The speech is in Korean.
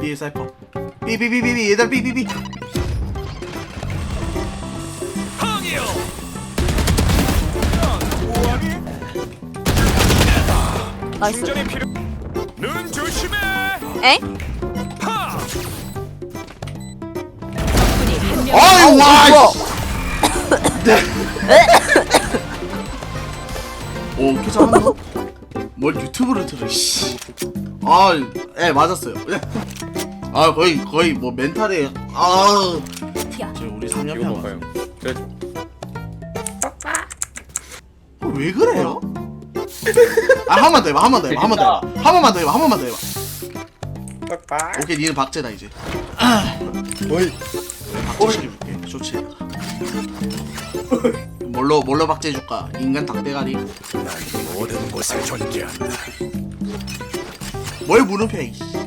B 사이퍼 BBBBB 얘들 항이요. 나이스. 충전이 필요. 눈 조심해. 에? 파. 아유 와 뭐야? 오 이렇게 잘하는 거? 뭘 유튜브를 틀어 씨 아 예 맞았어요. 아 거의 거의 뭐 멘탈에 아. 지금 우리 삼연평 먹어요. 저왜 그래요? 아 한 번 더 해봐 한 번 더 해봐 한 번 더 해봐. 한 번만 더 해봐 한 번만 더 해봐. 오케이 니는 박제다 이제. 어이. 박제시켜줄게. 좋지 뭘로 뭘로 박제해줄까? 인간 닭대가리. 모든 곳을 존재한다. 뭘 물음표 이씨